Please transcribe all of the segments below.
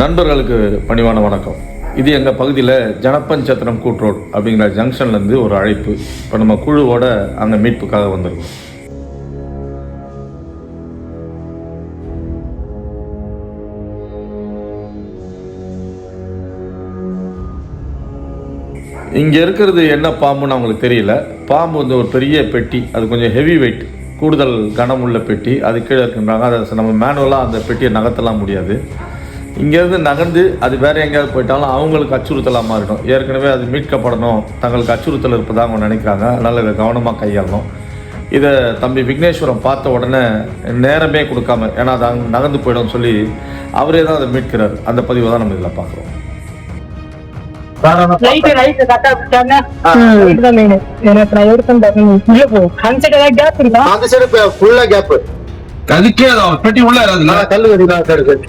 நண்பர்களுக்கு பணிவான வணக்கம். இது எங்கள் பகுதியில் ஜனப்பஞ்சத்திரம் கூட்ரோடு அப்படிங்கிற ஜங்ஷன்லேருந்து ஒரு அழைப்பு. இப்போ நம்ம குழுவோட அங்கே மீட்புக்காக வந்திருக்கோம். இங்கே இருக்கிறது என்ன பாம்புன்னு அவங்களுக்கு தெரியல. பாம்பு வந்து ஒரு பெரிய பெட்டி அது கொஞ்சம் ஹெவி வெயிட் கூடுதல் கனமுள்ள பெட்டி. அது கீழே இருக்கின்றாங்க. அதை நம்ம மேனுவலாக அந்த பெட்டியை நகர்த்தலாம் முடியாது. இங்கேருந்து நகர்ந்து அது வேறு எங்கேயாவது போயிட்டாலும் அவங்களுக்கு அச்சுறுத்தலாக மாறிடும் ஏற்கனவே அது மீட்கப்படணும். தங்களுக்கு அச்சுறுத்தல் இருப்பதாக அவங்க நினைக்கிறாங்க. அதனால் இதை கவனமாக கையாளணும். இதை தம்பி விக்னேஸ்வரம் பார்த்த உடனே நேரமே கொடுக்காம ஏன்னா அது அங்கே நகர்ந்து போயிடும்னு சொல்லி அவரே தான் அதை மீட்கிறார். அந்த பதிவை தான் நம்ம இதில் பார்க்குறோம். அதான் பெட்டி உள்ள கல்லு கட்டி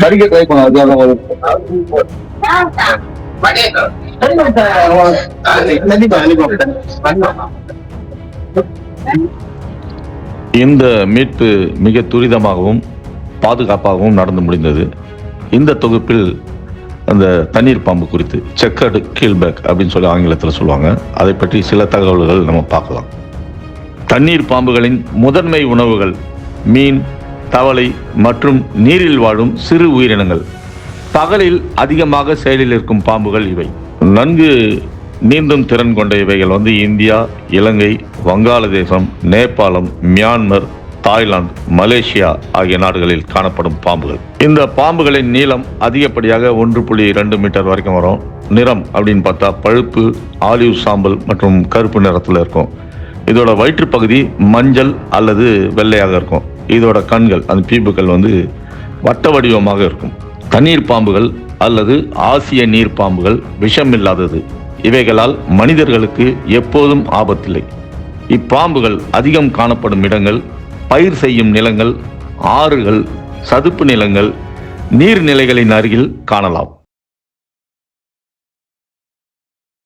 கடிக்க ட்ரை இந்த மீட்பு மிக துரிதமாகவும் பாதுகாப்பாகவும் நடந்து முடிந்தது. இந்த தொகுப்பில் அந்த தண்ணீர் பாம்பு குறித்து செக்கடு கீல்பேக் அப்படின்னு சொல்லி ஆங்கிலத்தில் சொல்லுவாங்க. அதை பற்றி சில தகவல்கள் நம்ம பார்க்கலாம். தண்ணீர் பாம்புகளின் முதன்மை உணவுகள் மீன் தவளை மற்றும் நீரில் வாழும் சிறு உயிரினங்கள். பகலில் அதிகமாக செயலில் இருக்கும் பாம்புகள் இவை. நன்கு நீந்தும் திறன் கொண்ட இவைகள் வந்து இந்தியா இலங்கை வங்காளதேசம் நேபாளம் மியான்மர் தாய்லாந்து மலேசியா ஆகிய நாடுகளில் காணப்படும் பாம்புகள். இந்த பாம்புகளின் நீளம் அதிகப்படியாக ஒன்று புள்ளி ரெண்டு மீட்டர் வரைக்கும் வரும். நிறம் அப்படின்னு பார்த்தா பழுப்பு ஆலிவ் சாம்பல் மற்றும் கருப்பு நிறத்தில் இருக்கும். இதோட வயிற்றுப்பகுதி மஞ்சள் அல்லது வெள்ளையாக இருக்கும். இதோட கண்கள் அந்த பீப்புகள் வந்து வட்ட வடிவமாக இருக்கும். தண்ணீர் பாம்புகள் அல்லது ஆசிய நீர் பாம்புகள் விஷமில்லாதது. இவைகளால் மனிதர்களுக்கு எப்போதும் ஆபத்தில்லை. இப்பாம்புகள் அதிகம் காணப்படும் இடங்கள் பயிர் செய்யும் நிலங்கள் ஆறுகள் சதுப்பு நிலங்கள் நீர்நிலைகளின் அருகில் காணலாம்.